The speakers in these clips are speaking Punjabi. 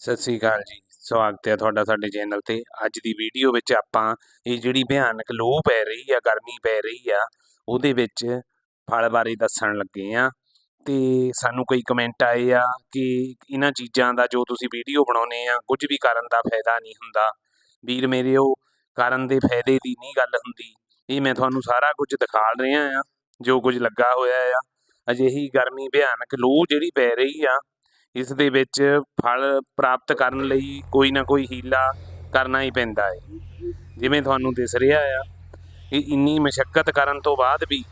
ਸਤਿ ਸ੍ਰੀ ਅਕਾਲ ਜੀ। ਸਵਾਗਤ ਹੈ ਤੁਹਾਡਾ ਸਾਡੇ ਚੈਨਲ ਤੇ। ਅੱਜ ਦੀ ਵੀਡੀਓ ਵਿੱਚ ਆਪਾਂ ਇਹ ਜਿਹੜੀ ਭਿਆਨਕ ਲੋਹ ਪੈ ਰਹੀ ਆ, ਗਰਮੀ ਪੈ ਰਹੀ ਆ, ਉਹਦੇ ਵਿੱਚ ਫਲ ਬਾਰੇ ਦੱਸਣ ਲੱਗੇ ਆ ਤੇ ਸਾਨੂੰ ਕੋਈ ਕਮੈਂਟ ਆਏ ਆ ਕਿ ਇਹਨਾਂ ਚੀਜ਼ਾਂ ਦਾ ਜੋ ਤੁਸੀਂ ਵੀਡੀਓ ਬਣਾਉਨੇ ਆ, ਕੁਝ ਵੀ ਕਰਨ ਦਾ ਫਾਇਦਾ ਨਹੀਂ ਹੁੰਦਾ। ਵੀਰ ਮੇਰੇ, ਉਹ ਕਰਨ ਦੇ ਫਾਇਦੇ ਦੀ ਨਹੀਂ ਗੱਲ ਹੁੰਦੀ। ਇਹ ਮੈਂ ਤੁਹਾਨੂੰ ਸਾਰਾ ਕੁਝ ਦਿਖਾ ਰਿਹਾ ਆ, ਜੋ ਕੁਝ ਲੱਗਾ ਹੋਇਆ ਆ। ਅਜਿਹੀ ਗਰਮੀ, ਭਿਆਨਕ ਲੋਹ ਜਿਹੜੀ ਪੈ ਰਹੀ ਆ ਇਸ ਦੇ ਵਿੱਚ ਫਲ ਪ੍ਰਾਪਤ ਕਰਨ ਲਈ ਕੋਈ ਨਾ ਕੋਈ ਹੀਲਾ ਕਰਨਾ ਹੀ ਪੈਂਦਾ ਹੈ। ਜਿਵੇਂ ਤੁਹਾਨੂੰ ਦਿਸ ਰਿਹਾ ਆ ਕਿ ਇੰਨੀ ਮਸ਼ੱਕਤ ਕਰਨ ਤੋਂ ਬਾਅਦ ਵੀ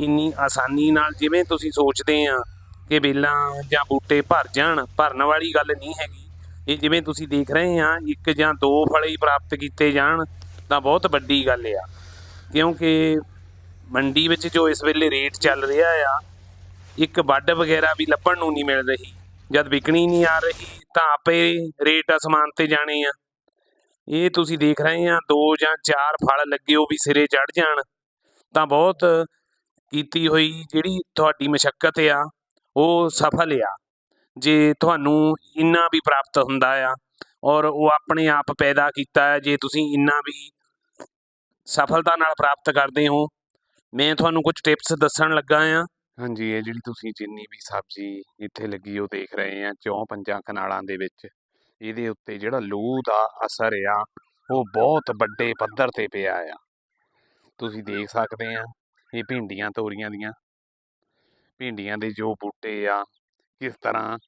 ਇੰਨੀ ਆਸਾਨੀ ਨਾਲ ਜਿਵੇਂ ਤੁਸੀਂ ਸੋਚਦੇ ਆ ਕਿ ਬੇਲਾਂ ਜਾਂ ਬੂਟੇ ਭਰ ਜਾਣ, ਭਰਨ ਵਾਲੀ ਗੱਲ ਨਹੀਂ ਹੈਗੀ। ਇਹ ਜਿਵੇਂ ਤੁਸੀਂ ਦੇਖ ਰਹੇ ਆ, ਇੱਕ ਜਾਂ ਦੋ ਫਲ ਹੀ ਪ੍ਰਾਪਤ ਕੀਤੇ ਜਾਣ ਤਾਂ ਬਹੁਤ ਵੱਡੀ ਗੱਲ ਆ। ਕਿਉਂਕਿ ਮੰਡੀ ਵਿੱਚ ਜੋ ਇਸ ਵੇਲੇ ਰੇਟ ਚੱਲ ਰਿਹਾ ਆ, ਇੱਕ ਵੱਡ ਵਗੈਰਾ ਵੀ ਲੱਭਣ ਨੂੰ ਨਹੀਂ ਮਿਲ ਰਹੀ। ਜਦ ਵਿਕਣੀ ਨਹੀਂ ਆ ਰਹੀ, ਤਾਂ ਆਪੇ ਰੇਟ ਅਸਮਾਨ ਤੇ ਜਾਣੇ ਆ। ਇਹ ਤੁਸੀਂ ਦੇਖ ਰਹੇ ਆ, ਦੋ ਜਾਂ ਚਾਰ ਫਲ ਲੱਗੇ, ਉਹ ਵੀ ਸਿਰੇ ਚੜ ਜਾਣ। ਤਾਂ ਬਹੁਤ ਕੀਤੀ ਹੋਈ ਜਿਹੜੀ ਤੁਹਾਡੀ ਮਸ਼ੱਕਤ ਆ, ਉਹ ਸਫਲ ਆ। ਜੇ ਤੁਹਾਨੂੰ ਇੰਨਾ ਵੀ ਪ੍ਰਾਪਤ ਹੁੰਦਾ ਆ, ਔਰ ਉਹ ਆਪਣੇ ਆਪ ਪੈਦਾ ਕੀਤਾ ਹੈ ਜੇ ਤੁਸੀਂ ਇੰਨਾ ਵੀ ਸਫਲਤਾ ਨਾਲ ਪ੍ਰਾਪਤ ਕਰਦੇ ਹੋ, ਮੈਂ ਤੁਹਾਨੂੰ ਕੁਝ ਟਿਪਸ ਦੱਸਣ ਲੱਗਾ ਆ। ਹਾਂਜੀ, ਇਹ ਜਿਹੜੀ ਤੁਸੀਂ ਜਿੰਨੀ ਵੀ ਸਬਜ਼ੀ ਇੱਥੇ ਲੱਗੀ ਉਹ ਦੇਖ ਰਹੇ ਆ, ਚੌਂ ਪੰਜਾਂ ਕਨਾਲਾਂ ਦੇ ਵਿੱਚ। ਇਹਦੇ ਉੱਤੇ ਜਿਹੜਾ ਲੂ ਦਾ ਅਸਰ ਆ, ਉਹ ਬਹੁਤ ਵੱਡੇ ਪੱਧਰ ਤੇ ਪਿਆ ਆ। ਤੁਸੀਂ ਦੇਖ ਸਕਦੇ ਆ, ਇਹ ਭਿੰਡੀਆਂ ਤੋਰੀਆਂ ਦੀਆਂ। ਭਿੰਡੀਆਂ ਦੇ ਜੋ ਬੂਟੇ ਆ, ਕਿਸ ਤਰ੍ਹਾਂ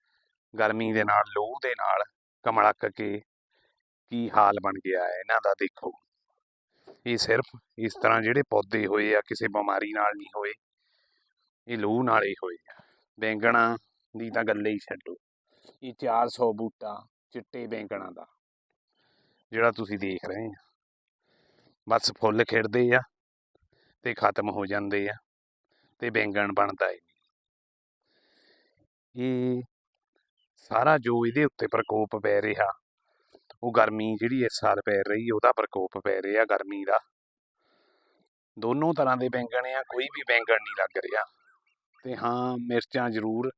ਗਰਮੀ ਦੇ ਨਾਲ ਲੂ ਦੇ ਨਾਲ ਕਮਲਕ ਕੇ ਕੀ ਹਾਲ ਬਣ ਗਿਆ ਹੈ ਇਹਨਾਂ ਦਾ ਦੇਖੋ। ਇਹ ਸਿਰਫ ਇਸ ਤਰ੍ਹਾਂ ਜਿਹੜੇ ਪੌਦੇ ਹੋਏ ਆ, ਕਿਸੇ ਬਿਮਾਰੀ ਨਾਲ ਨਹੀਂ ਹੋਏ। ਇਹ ਲੂ ਨਾਲ ਹੀ ਹੋਏ ਆ। ਬੈਂਗਣਾ ਦੀ ਤਾਂ ਗੱਲ ਹੀ ਛੱਡੋ। ਇਹ 400 ਬੂਟਾ ਚਿੱਟੇ ਬੈਂਗਣਾ ਦਾ, ਜਿਹੜਾ ਤੁਸੀਂ ਦੇਖ ਰਹੇ ਆ। ਬਸ ਫੁੱਲ ਖਿੜਦੇ ਆ ਤੇ ਖਤਮ ਹੋ ਜਾਂਦੇ ਆ ਤੇ ਬੈਂਗਣ ਬਣਦਾ ਹੀ ਇਹ ਸਾਰਾ ਜੋ ਇਹਦੇ ਉੱਤੇ ਪ੍ਰਕੋਪ ਪੈ ਰਿਹਾ, ਉਹ ਗਰਮੀ ਜਿਹੜੀ ਇਸ ਸਾਲ ਪੈ ਰਹੀ ਉਹਦਾ ਪ੍ਰਕੋਪ ਪੈ ਰਿਹਾ ਗਰਮੀ ਦਾ। ਦੋਨੋਂ ਤਰ੍ਹਾਂ ਦੇ ਬੈਂਗਣ ਆ, ਕੋਈ ਵੀ ਬੈਂਗਣ ਨਹੀਂ ਲੱਗ ਰਿਹਾ। ਤੇ ਹਾਂ, ਮਿਰਚਾਂ ਜ਼ਰੂਰ।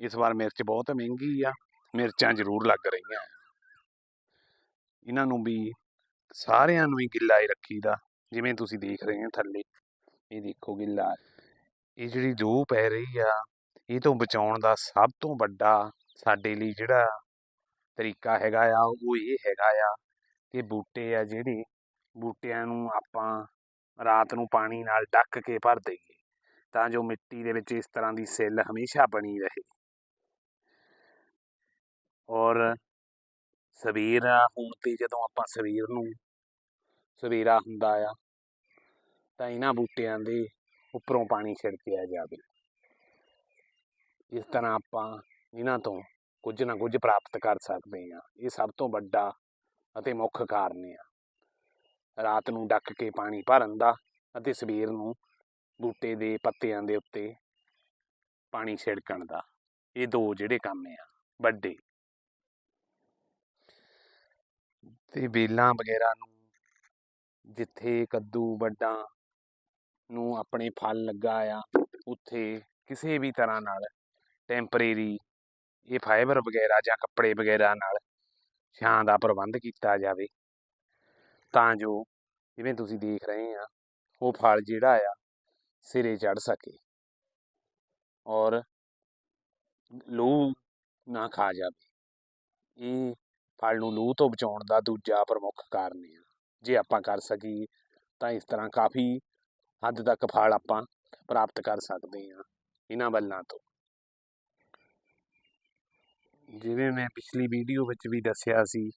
ਇਸ ਵਾਰ ਮਿਰਚ ਬਹੁਤ ਮਹਿੰਗੀ ਆ, ਮਿਰਚਾਂ ਜ਼ਰੂਰ ਲੱਗ ਰਹੀਆਂ ਇਹਨਾਂ ਨੂੰ ਵੀ ਸਾਰਿਆਂ ਨੂੰ ਹੀ ਗਿੱਲਾ ਹੀ ਰੱਖੀਦਾ, ਜਿਵੇਂ ਤੁਸੀਂ ਦੇਖ ਰਹੇ ਹੋ ਥੱਲੇ। ਇਹ ਦੇਖੋ ਗਿੱਲਾ। ਇਹ ਜਿਹੜੀ ਜੋ ਪੈ ਰਹੀ ਆ, ਇਹ ਤੋਂ ਬਚਾਉਣ ਦਾ ਸਭ ਤੋਂ ਵੱਡਾ ਸਾਡੇ ਲਈ ਜਿਹੜਾ ਤਰੀਕਾ ਹੈਗਾ ਆ, ਉਹ ਇਹ ਹੈਗਾ ਆ ਕਿ ਬੂਟੇ ਆ ਜਿਹੜੇ, ਬੂਟਿਆਂ ਨੂੰ ਆਪਾਂ ਰਾਤ ਨੂੰ ਪਾਣੀ ਨਾਲ ਡੱਕ ਕੇ ਭਰ ਦਈਏ। ਤਾਂ ਜੋ ਮਿੱਟੀ ਦੇ ਵਿੱਚ ਇਸ ਤਰ੍ਹਾਂ ਦੀ ਸੈੱਲ ਹਮੇਸ਼ਾ ਬਣੀ ਰਹੇ। ਔਰ ਸਵੇਰਾ ਹੋਣ ਤੇ ਜਦੋਂ ਆਪਾਂ ਸਵੇਰ ਨੂੰ ਸਵੇਰਾ ਹੁੰਦਾ ਆ, ਤਾਂ ਇਹਨਾਂ ਬੂਟਿਆਂ ਦੇ ਉੱਪਰੋਂ ਪਾਣੀ ਛਿੜਕਿਆ ਜਾਵੇ। ਇਸ ਤਰ੍ਹਾਂ ਆਪਾਂ ਇਹਨਾਂ ਤੋਂ ਕੁਝ ਨਾ ਕੁਝ ਪ੍ਰਾਪਤ ਕਰ ਸਕਦੇ ਹਾਂ। ਇਹ ਸਭ ਤੋਂ ਵੱਡਾ ਅਤੇ ਮੁੱਖ ਕਾਰਨ ਆ। ਰਾਤ ਨੂੰ ਡੱਕ ਕੇ ਪਾਣੀ ਭਰਨ ਦਾ ਅਤੇ ਸਵੇਰ ਨੂੰ ਬੂਟੇ ਦੇ ਪੱਤਿਆਂ ਦੇ ਉੱਤੇ ਪਾਣੀ ਛਿੜਕਣ ਦਾ। ਇਹ ਦੋ ਜਿਹੜੇ ਕੰਮ ਆ, ਵੱਡੇ। ਤੇ ਵੇਲਾਂ ਵਗੈਰਾ ਨੂੰ ਜਿੱਥੇ ਕੱਦੂ, ਵੱਡਾ ਨੂੰ ਆਪਣੇ ਫਲ ਲੱਗਾ ਆ, ਉੱਥੇ ਕਿਸੇ ਵੀ ਤਰ੍ਹਾਂ ਨਾਲ ਟੈਂਪਰੇਰੀ ਇਹ ਫਾਈਬਰ ਵਗੈਰਾ ਜਾਂ ਕੱਪੜੇ ਵਗੈਰਾ ਨਾਲ ਛਾਂ ਦਾ ਪ੍ਰਬੰਧ ਕੀਤਾ ਜਾਵੇ। ਤਾਂ ਜੋ ਜਿਵੇਂ ਤੁਸੀਂ ਦੇਖ ਰਹੇ ਆ, ਉਹ ਫਲ ਜਿਹੜਾ ਆ ਸਿਰੇ ਚੜ ਸਕੇ। ਔਰ ਲੂ ਨਾ ਖਾ ਜਾਵੇ। ਇਹ ਫਲ ਨੂੰ ਲੂ ਤੋਂ ਬਚਾਉਣ ਦਾ ਦੂਜਾ ਪ੍ਰਮੁੱਖ ਕਾਰਨ ਹੈ ਜੇ ਆਪਾਂ ਕਰ ਸਕੀ ਤਾਂ ਇਸ ਤਰ੍ਹਾਂ ਕਾਫੀ ਹੱਦ ਤੱਕ ਫਲ ਆਪਾਂ ਪ੍ਰਾਪਤ ਕਰ ਸਕਦੇ ਹਾਂ, ਇਹਨਾਂ ਬੱਲਾਂ ਤੋਂ। ਜਿਵੇਂ ਮੈਂ ਪਿਛਲੀ ਵੀਡੀਓ ਵਿੱਚ ਵੀ ਦੱਸਿਆ ਸੀ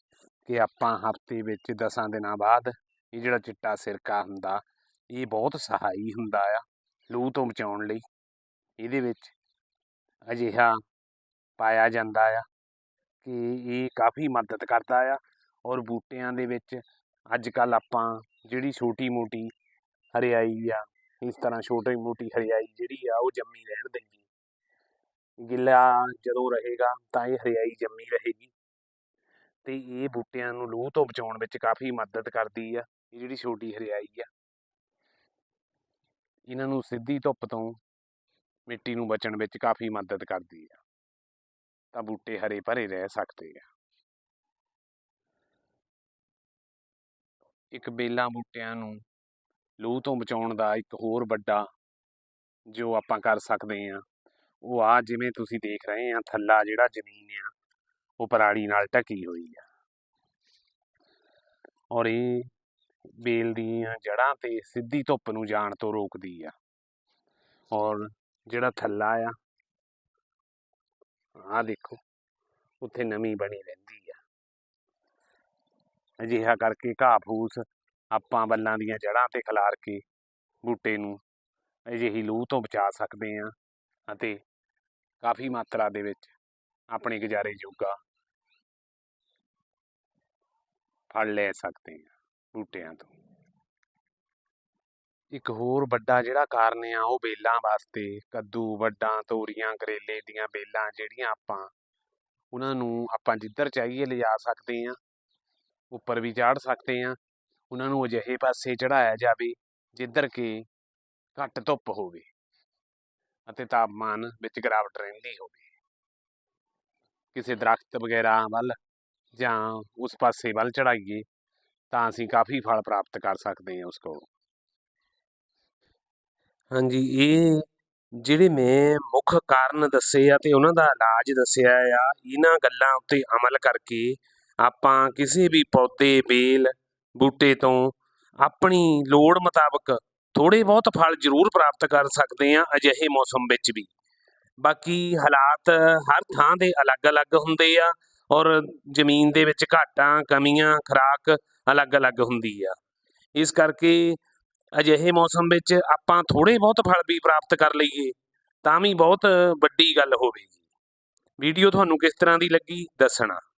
ਕਿ ਆਪਾਂ ਹਫ਼ਤੇ ਵਿੱਚ 10 ਦਿਨਾਂ ਬਾਅਦ ਇਹ ਜਿਹੜਾ ਚਿੱਟਾ ਸਿਰਕਾ ਹੁੰਦਾ, ਇਹ ਬਹੁਤ ਸਹਾਈ ਹੁੰਦਾ ਆ। ਲੂ ਤੋਂ ਬਚਾਉਣ ਲਈ। ਇਹਦੇ ਵਿੱਚ ਅਜਿਹਾ ਪਾਇਆ ਜਾਂਦਾ ਆ ਕਿ ਇਹ ਕਾਫੀ ਮਦਦ ਕਰਦਾ ਆ ਔਰ ਬੂਟਿਆਂ ਦੇ ਵਿੱਚ ਅੱਜ ਕੱਲ ਆਪਾਂ ਜਿਹੜੀ ਛੋਟੀ ਮੋਟੀ ਹਰਿਆਈ ਆ, ਇਸ ਤਰ੍ਹਾਂ ਛੋਟੀ ਮੋਟੀ ਹਰਿਆਈ ਜਿਹੜੀ ਆ, ਉਹ ਜੰਮੀ ਰਹਿਣ ਦਿੰਦੀ। ਗਿੱਲਾ ਜਦੋਂ ਰਹੇਗਾ ਤਾਂ ਇਹ ਹਰਿਆਈ ਜੰਮੀ ਰਹੇਗੀ। ਤੇ ਇਹ ਬੂਟਿਆਂ ਨੂੰ ਲੂ ਤੋਂ ਬਚਾਉਣ ਵਿੱਚ ਕਾਫੀ ਮਦਦ ਕਰਦੀ ਆ, ਇਹ ਜਿਹੜੀ ਛੋਟੀ ਹਰਿਆਈ ਆ। ਇਹਨਾਂ ਨੂੰ ਸਿੱਧੀ ਧੁੱਪ ਤੋਂ ਮਿੱਟੀ ਨੂੰ ਬਚਣ ਵਿੱਚ ਕਾਫੀ ਮਦਦ ਕਰਦੀ ਆ। ਤਾਂ ਬੂਟੇ ਹਰੇ ਭਰੇ ਰਹਿ ਸਕਦੇ ਆ। ਇੱਕ ਬੇਲਾਂ ਬੂਟਿਆਂ ਨੂੰ ਲੂਹ ਤੋਂ ਬਚਾਉਣ ਦਾ ਇੱਕ ਹੋਰ ਵੱਡਾ ਜੋ ਆਪਾਂ ਕਰ ਸਕਦੇ ਆ, ਉਹ ਆ ਜਿਵੇਂ ਤੁਸੀਂ ਦੇਖ ਰਹੇ ਆ, ਥੱਲਾ ਜਿਹੜਾ ਜ਼ਮੀਨ ਆ, ਉਹ ਪਰਾਲੀ ਨਾਲ ਢਕੀ ਹੋਈ ਆ। ਔਰ ਇਹ ਬੇਲ ਦੀਆਂ ਜੜ੍ਹਾਂ ਤੇ ਸਿੱਧੀ ਧੁੱਪ ਨੂੰ ਜਾਣ ਤੋਂ ਰੋਕਦੀ ਆ। ਔਰ ਜਿਹੜਾ ਥੱਲਾ ਆ ਆ ਦੇਖੋ, ਉੱਥੇ ਨਮੀ ਬਣੀ ਰਹਿੰਦੀ ਆ। ਅਜਿਹਾ ਕਰਕੇ ਘਾਹ ਫੂਸ ਆਪਾਂ ਬੱਲਾਂ ਦੀਆਂ ਜੜ੍ਹਾਂ ਤੇ ਖਿਲਾਰ ਕੇ ਬੂਟੇ ਨੂੰ ਅਜਿਹੀ ਲੂਹ ਤੋਂ ਬਚਾ ਸਕਦੇ ਆ ਅਤੇ ਕਾਫੀ ਮਾਤਰਾ ਦੇ ਵਿੱਚ ਆਪਣੇ ਗੁਜ਼ਾਰੇ ਜੋਗਾ ਫਲ ਲੈ ਸਕਦੇ ਆ। ਬੂਟਿਆਂ ਤੋਂ। ਇੱਕ ਹੋਰ ਵੱਡਾ ਜਿਹੜਾ ਕਾਰਨ ਆ, ਉਹ ਬੇਲਾਂ ਵਾਸਤੇ, ਕੱਦੂ, ਵੱਡਾਂ, ਤੋਰੀਆਂ, ਕਰੇਲੇ ਦੀਆਂ ਬੇਲਾਂ ਜਿਹੜੀਆਂ ਆਪਾਂ, ਉਹਨਾਂ ਨੂੰ ਆਪਾਂ ਜਿੱਧਰ ਚਾਹੀਏ ਲਿਜਾ ਸਕਦੇ ਆ ਉੱਪਰ ਵੀ ਚਾੜ ਸਕਦੇ ਆ ਉਹਨਾਂ ਨੂੰ ਅਜਿਹੇ ਪਾਸੇ ਚੜਾਇਆ ਜਾਵੇ ਜਿੱਧਰ ਕਿ ਘੱਟ ਧੁੱਪ ਹੋਵੇ ਅਤੇ ਤਾਪਮਾਨ ਵਿੱਚ ਗਿਰਾਵਟ ਰਹਿੰਦੀ ਹੋਵੇ। ਕਿਸੇ ਦਰਖਤ ਵਗੈਰਾ ਵੱਲ ਜਾਂ ਉਸ ਪਾਸੇ ਵੱਲ ਚੜਾਈਏ ਤਾਂ ਅਸੀਂ ਕਾਫੀ ਫਲ ਪ੍ਰਾਪਤ ਕਰ ਸਕਦੇ ਹਾਂ ਉਸ ਕੋਲੋਂ। ਹਾਂਜੀ, ਇਹ ਜਿਹੜੇ ਮੈਂ ਮੁੱਖ ਕਾਰਨ ਦੱਸੇ ਆ ਤੇ ਉਹਨਾਂ ਦਾ ਇਲਾਜ ਦੱਸਿਆ ਆ, ਇਹਨਾਂ ਗੱਲਾਂ ਉੱਤੇ ਅਮਲ ਕਰਕੇ ਆਪਾਂ ਕਿਸੇ ਵੀ ਪੌਦੇ, ਬੇਲ, ਬੂਟੇ ਤੋਂ ਆਪਣੀ ਲੋੜ ਮੁਤਾਬਕ ਥੋੜੇ ਬਹੁਤ ਫਲ ਜ਼ਰੂਰ ਪ੍ਰਾਪਤ ਕਰ ਸਕਦੇ ਆ ਅਜਿਹੇ ਮੌਸਮ ਵਿੱਚ ਵੀ। ਬਾਕੀ ਹਾਲਾਤ ਹਰ ਥਾਂ ਦੇ ਅਲੱਗ-ਅਲੱਗ ਹੁੰਦੇ ਆ ਔਰ ਜ਼ਮੀਨ ਦੇ ਵਿੱਚ ਘਾਟਾਂ, ਕਮੀਆਂ, ਖੁਰਾਕ ਅਲੱਗ-ਅਲੱਗ ਹੁੰਦੀ ਆ। ਇਸ ਕਰਕੇ ਅਜਿਹੇ ਮੌਸਮ ਵਿੱਚ ਆਪਾਂ ਥੋੜੇ ਬਹੁਤ ਫਲ ਵੀ ਪ੍ਰਾਪਤ ਕਰ ਲਈਏ, ਤਾਂ ਵੀ ਬਹੁਤ ਵੱਡੀ ਗੱਲ ਹੋਵੇਗੀ। ਵੀਡੀਓ ਤੁਹਾਨੂੰ ਕਿਸ ਤਰ੍ਹਾਂ ਦੀ ਲੱਗੀ, ਦੱਸਣਾ।